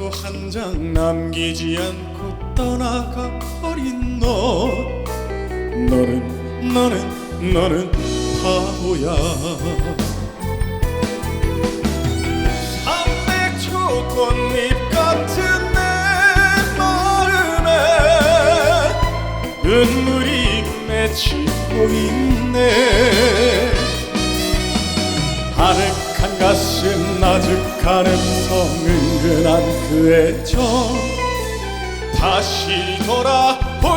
한 장 남기지 않고 떠나가 버린 너. 너는 너는 너는 바보야. 삼백초 꽃잎 같은 내 마음에 눈물이 맺히고 있네. 아늑 한 가슴 아득한 음성 은근한 그 애정 다시 돌아볼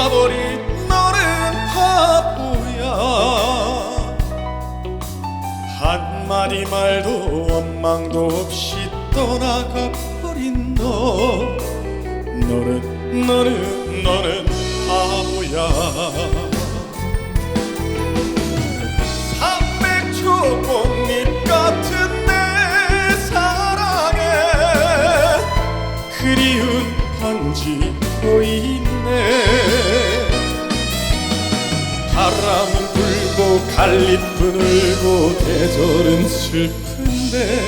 가버린 너는 바보야. 한마디 말도 원망도 없이 떠나가 버린 너. 너는 너는 너는 바보야. 꽃잎 같은 내 사랑에 그리운 편지 보이네 바람은 불고 갈리뿐 울고 계절은 슬픈데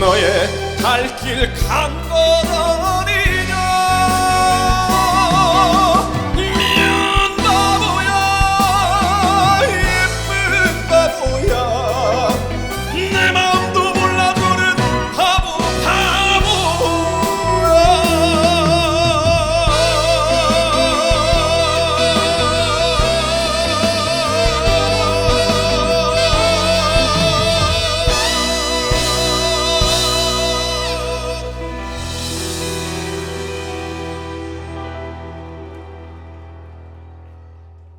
너의 갈 길 간 거라